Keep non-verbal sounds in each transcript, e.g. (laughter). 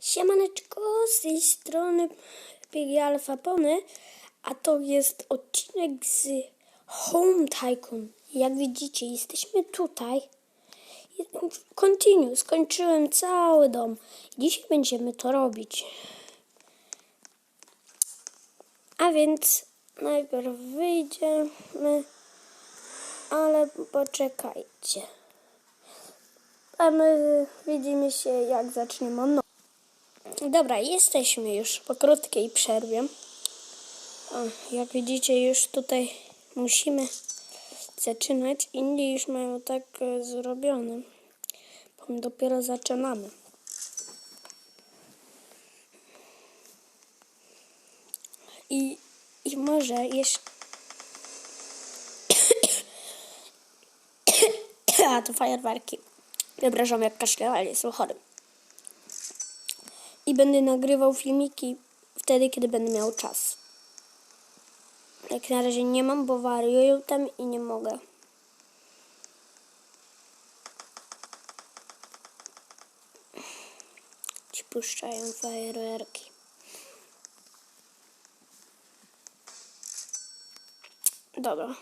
Siemaneczko, z tej strony Piggy Alpha Pony, a to jest odcinek z Home Tycoon. Jak widzicie, jesteśmy tutaj. Continue, skończyłem cały dom. Dzisiaj będziemy to robić. A więc najpierw wyjdziemy, ale poczekajcie. A my widzimy się jak zaczniemy no. Dobra, jesteśmy już po krótkiej przerwie. O, jak widzicie, już tutaj musimy zaczynać. Inni już mają tak e, zrobione. Bo dopiero zaczynamy. I, i może jeszcze. (coughs) A to fajerwerki. Przepraszam, jak kaszle, ale jestem chory. I będę nagrywał filmiki wtedy, kiedy będę miał czas. Jak na razie nie mam, bo wariuję tam i nie mogę. Ci puszczają fajerwerki. Dobra.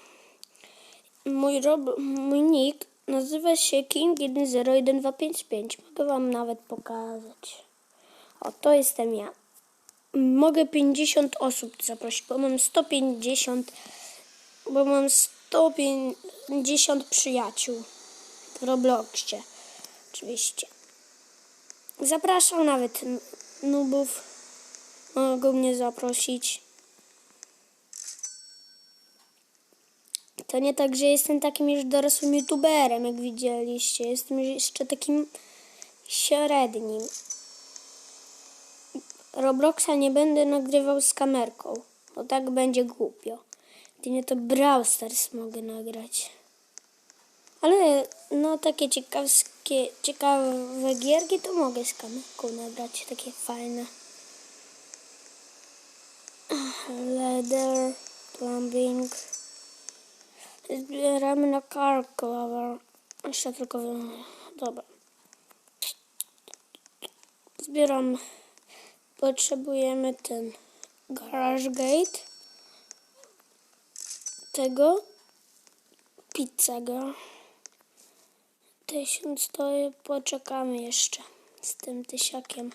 Mój, rob, mój nick nazywa się King101255. Mogę wam nawet pokazać. O, to jestem ja. Mogę 50 osób zaprosić, bo mam 150, bo mam 150 przyjaciół w Robloxie. Oczywiście. Zapraszam nawet nubów. Mogą mnie zaprosić. To nie tak, że jestem takim już dorosłym youtuberem, jak widzieliście. Jestem jeszcze takim średnim. Robloxa nie będę nagrywał z kamerką, bo tak będzie głupio. Jedynie to Brawl Stars mogę nagrać. Ale no takie ciekawskie, ciekawe gierki to mogę z kamerką nagrać, takie fajne. Leather, plumbing. Zbieramy na car cover. Jeszcze tylko... Dobra. Zbieram potrzebujemy ten garage gate. Tego. Pizzego tysiąc to poczekamy jeszcze z tym tysiakiem.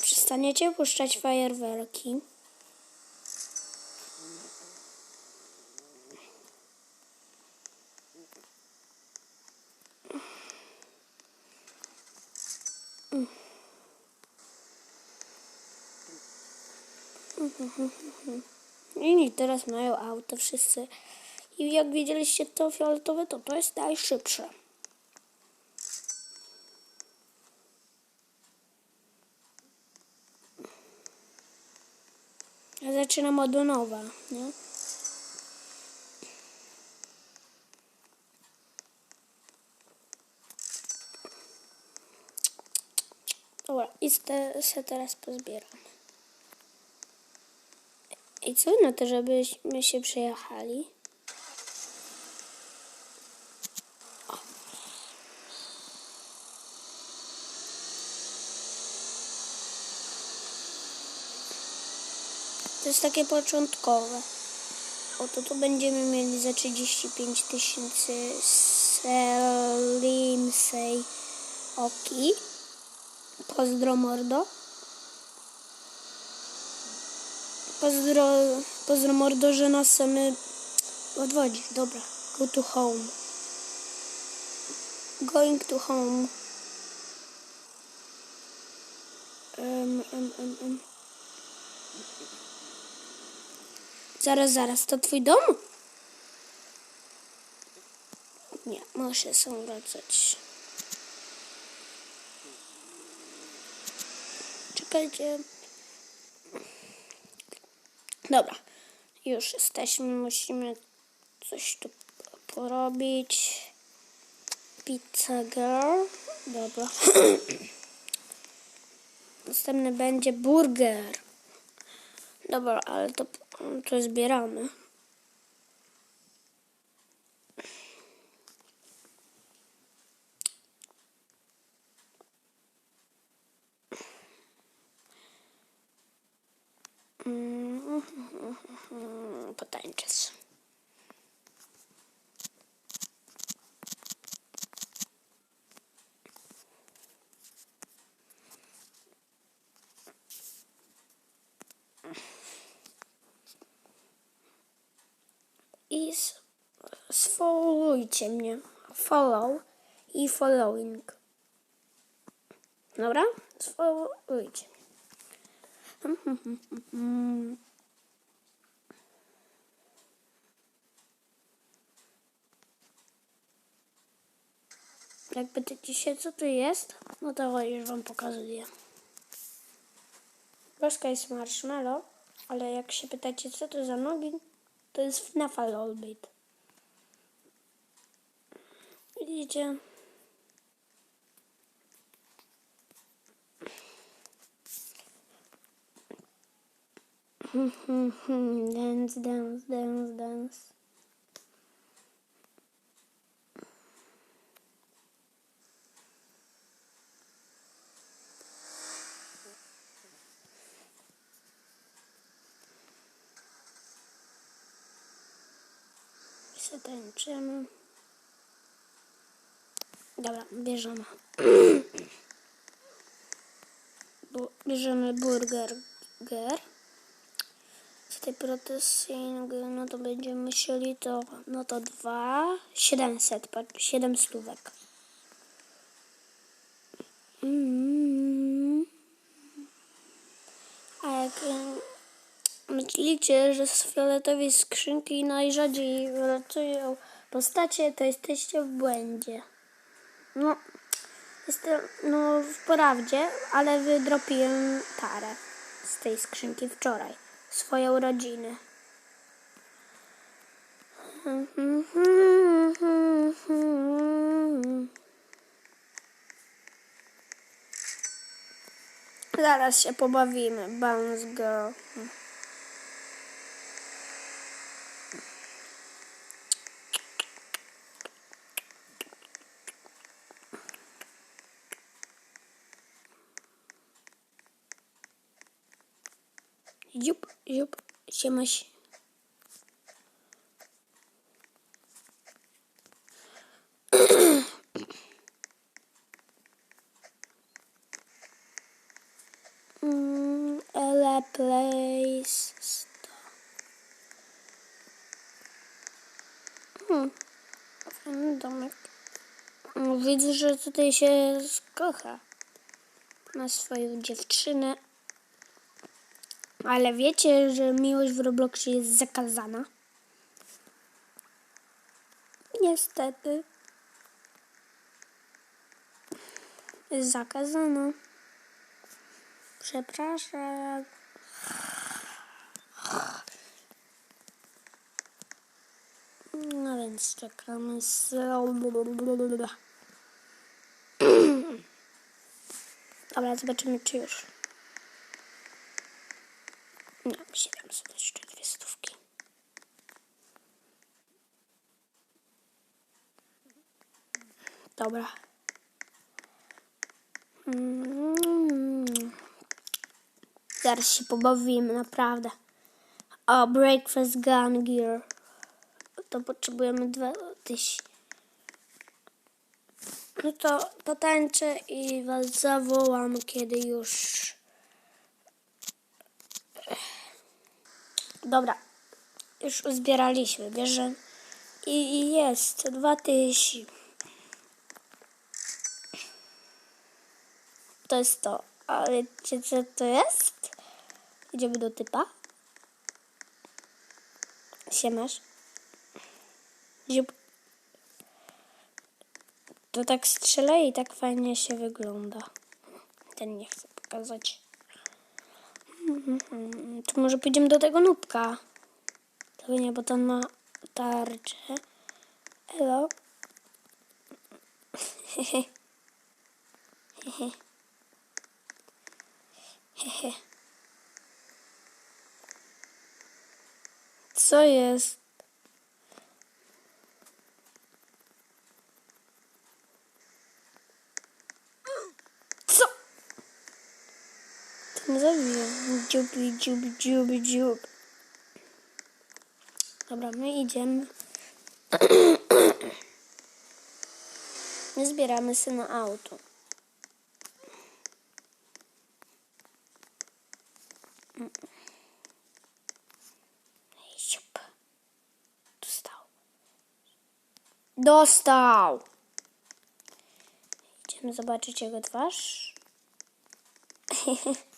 Przestaniecie puszczać fajerwerki I teraz mają auto wszyscy. I jak widzieliście to fioletowe, to to jest najszybsze. Zaczynam od nowa, nie? Dobra, i se teraz pozbieram. I co na to, żebyśmy się przejechali? To jest takie początkowe. Oto tu będziemy mieli za 35 tysięcy Selimsej Oki. Pozdro mordo. Pozdro, pozdro mordo, że nas same odwodzi. Dobra, go to home. Going to home. Um, um, um, um. Zaraz, zaraz, to twój dom? Nie, muszę są wracać. Czekajcie. Dobra, już jesteśmy, musimy coś tu porobić. Pizza girl. Dobra. (clears throat) Następny będzie burger. Dobra, ale to, to zbieramy. Mm, Potańczę. I s- sfollowujcie mnie. Follow i following. Dobra? Sfollowujcie mnie. (laughs) Jak pytacie się, co to jest, no to już wam pokazuję. Gorzka jest marshmallow, ale jak się pytacie, co to za nogi, to jest FNAF Lolbit. Widzicie? (laughs) dance, dance, dance, dance. Tańczymy. Dobra, bierzemy. (clears throat) Bierzemy burger. Ger. Tutaj processing, no to będziemy musieli to, no to dwa, 700, patrz, 7 stówek. Mm. A jak myślicie, że z fioletowej skrzynki najrzadziej wylatują postacie, to jesteście w błędzie. No, jestem, no w prawdzie, ale wydropiłem tarę z tej skrzynki wczoraj. Swoje urodziny. Zaraz się pobawimy. Bounce Girl. Jup, jup, siemaś. Mm, Place. Hmm. Widzę, że tutaj się skocha. Ma swoją dziewczynę. Ale wiecie, że miłość w Robloxie jest zakazana? Niestety. Zakazana. Przepraszam. No więc czekamy. z- (clears throat) Dobra, zobaczymy czy już. Nie, 700 jeszcze dwie stówki. Dobra. Mm. Zaraz się pobawimy, naprawdę. O, breakfast gun gear. To potrzebujemy dwa tyś. No to potańczę i was zawołam, kiedy już... Dobra, już uzbieraliśmy, bierze i jest dwa tysi. To jest to. A wiecie co to jest? Idziemy do typa. Siemasz. Ziup. To tak strzela i tak fajnie się wygląda. Ten nie chcę pokazać. Mhm. To może pójdziemy do tego nubka. To nie, bo ten ma tarczę. Hehe. Hehe. Hehe. Co jest? Tam zabiję. Dziub, dziub, dziub, dziub. Dobra, my idziemy. My zbieramy się na auto. Siup. Dostał. Dostał! Idziemy zobaczyć jego twarz. (laughs)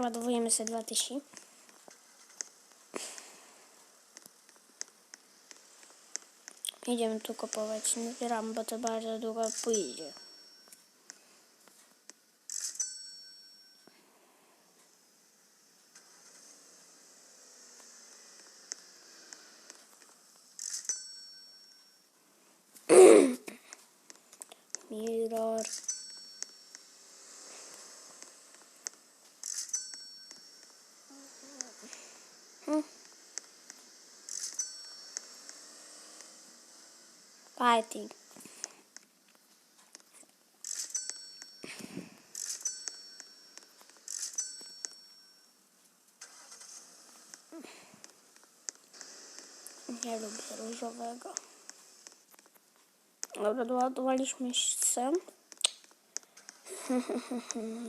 Ładowujemy sobie dwa tysi. Idziemy tu kupować. Zbieram, bo to bardzo długo pójdzie. Fighting. Nie lubię różowego. Dobra, doładowaliśmy się.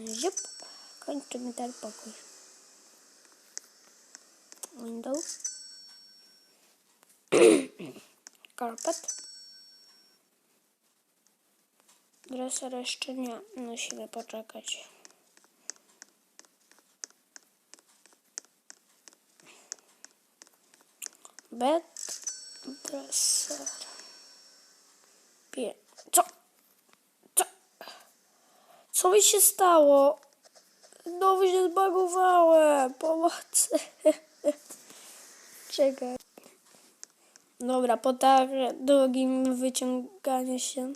Ziup. Kończy mi ten pokój. Window. (coughs) Carpet. Dresser jeszcze nie. Musimy poczekać. Bed. Dresser. Pie... Co? Co? Co mi się stało? Znowu się zbagowałem. Pomocy. (laughs) Czekaj. Dobra, po tak długim wyciąganiu się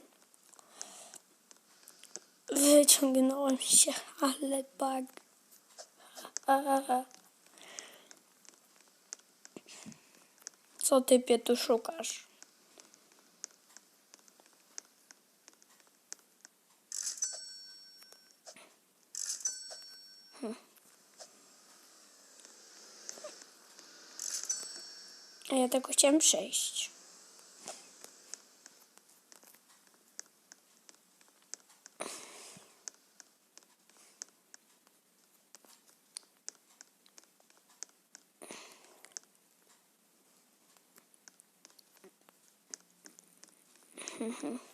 wyciągnąłem się, ale bag. Co typie tu szukasz? A ja tego chciałem przejść. Wiesz, że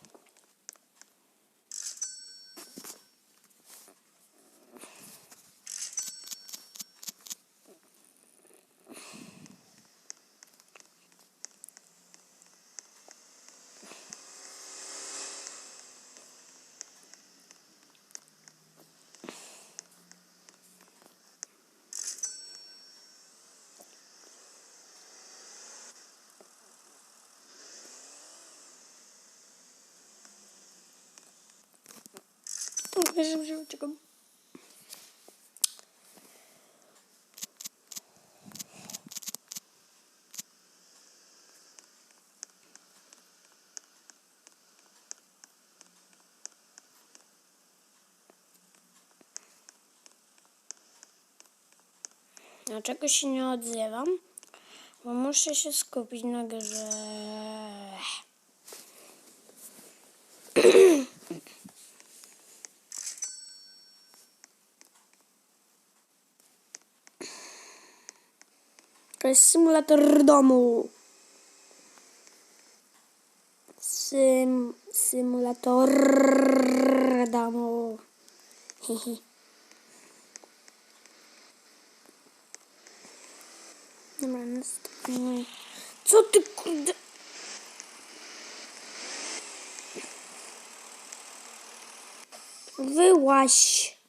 uciekam. Dlaczego się nie odzywam? Bo muszę się skupić na grze. To jest symulator domu. Sym, symulator domu. Dobra, następny. Co ty kurde? Wyłaś.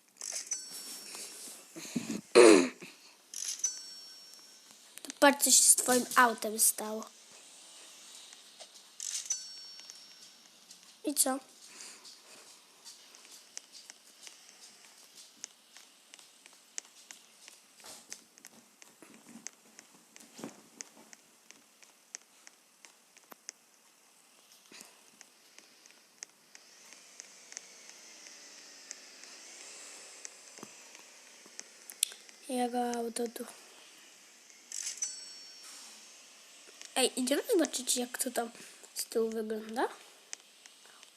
Patrz, co się z twoim autem stało. I co? jego auto tu. Ej, idziemy zobaczyć jak to tam z tyłu wygląda.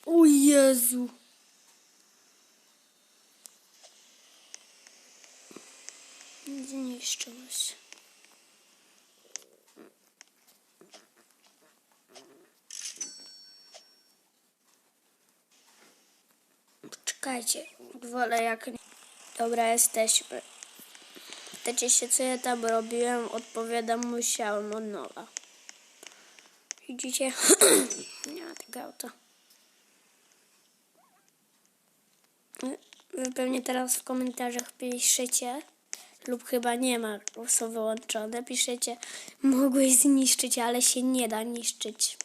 O Jezu! Zniszczyłeś. Czekajcie, wolę jak... Dobra, jesteśmy. Pytacie się, co ja tam robiłem? Odpowiadam, musiałem od nowa. Widzicie? (clears throat) Nie ma tego auta. Wy pewnie teraz w komentarzach piszecie, lub chyba nie ma, są wyłączone, piszecie, mogłeś zniszczyć, ale się nie da niszczyć.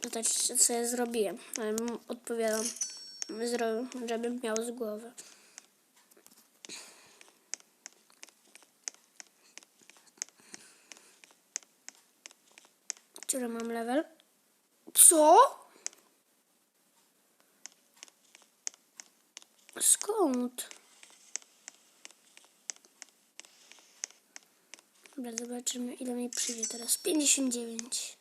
Pytacie, co ja zrobiłem, ale odpowiadam, żebym miał z głowy. Który mam level? Co? Skąd? Dobra, zobaczymy ile mi przyjdzie teraz. 59.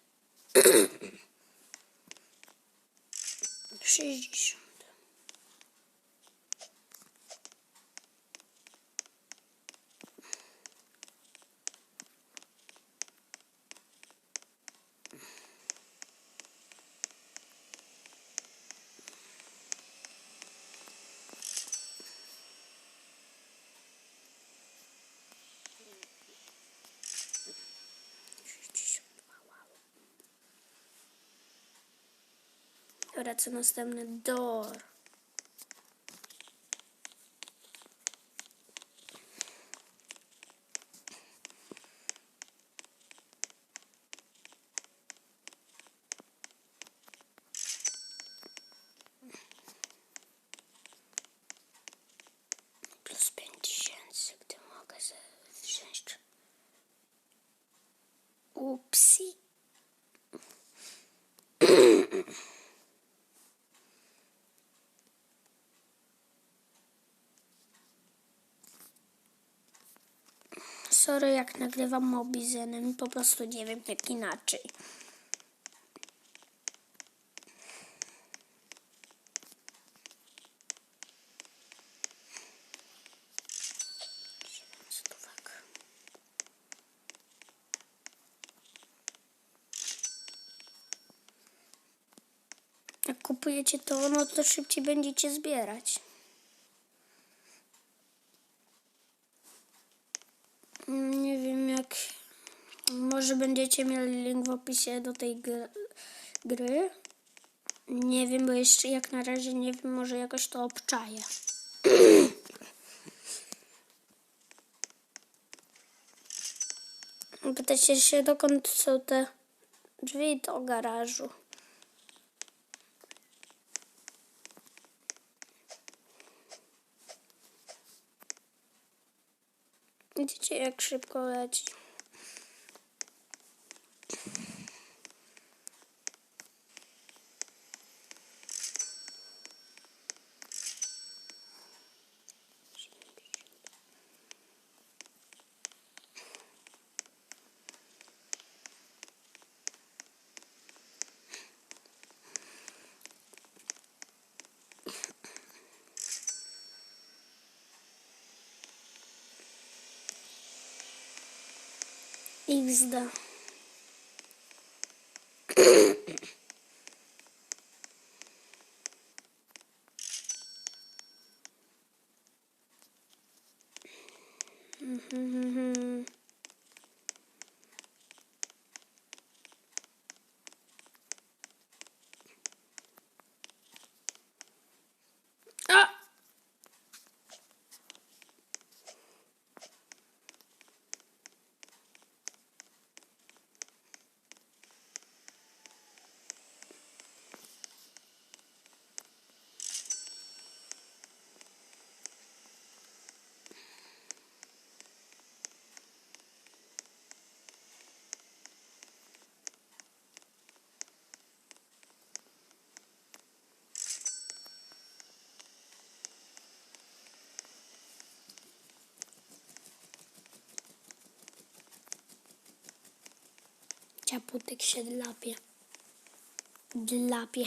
60. (clears throat) Dobra, co następne? Door. Plus 5000, gdy mogę wziąć. Sorry, jak nagrywam mobizenem, po prostu nie wiem jak inaczej. Jak kupujecie to, no to szybciej będziecie zbierać. Mm, Nie wiem jak. Może będziecie mieli link w opisie do tej gry. Nie wiem, bo jeszcze jak na razie nie wiem, może jakoś to obczaję. (clears throat) Pytacie się, dokąd są te drzwi do garażu. Widzicie, jak szybko leci. Икс да. (coughs) Ciaputek się dlapie. Dlapie.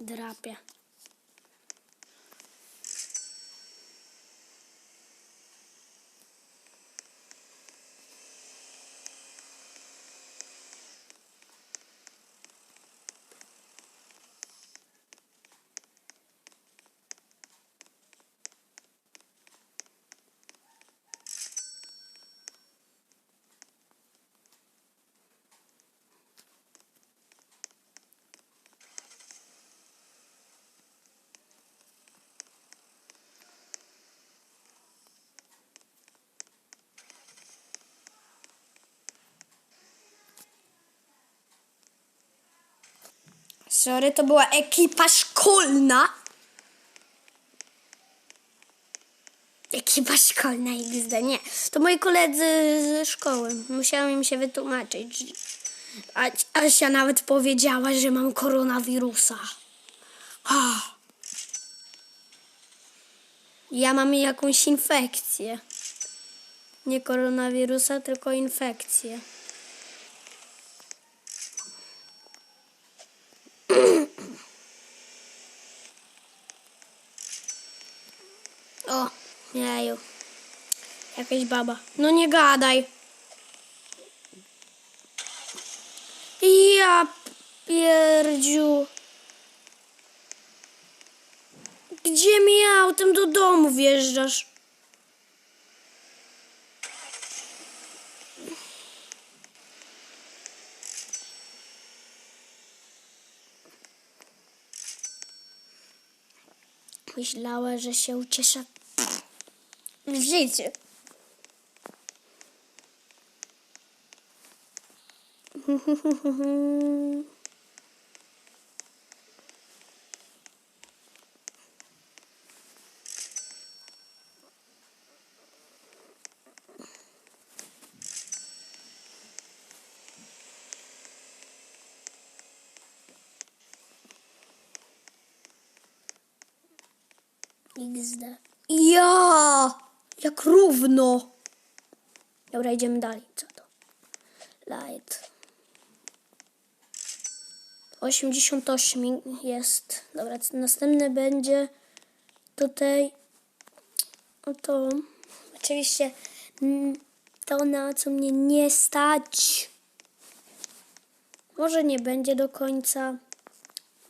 Drapie. Sorry, to była ekipa szkolna. Ekipa szkolna XD, nie. To moi koledzy ze szkoły. Musiałam im się wytłumaczyć. A Asia nawet powiedziała, że mam koronawirusa. Ah. Ja mam jakąś infekcję. Nie koronawirusa, tylko infekcję. O, jeju. Jakaś baba. No nie gadaj. Ja pierdziu. Gdzie mi autem do domu wjeżdżasz? Myślała, że się uciesza жить. X'da. Yeah! Ja! Jak równo! Dobra, idziemy dalej. Co to? Light. 88 jest. Dobra, co następne będzie tutaj. Oto. Oczywiście mm, to, na co mnie nie stać. Może nie będzie do końca.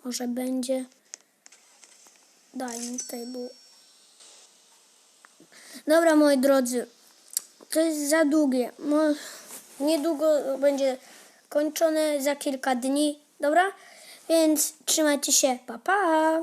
Może będzie. Dining table. Dobra, moi drodzy. To jest za długie. Niedługo będzie kończone za kilka dni. Dobra? Więc trzymajcie się. Pa, pa.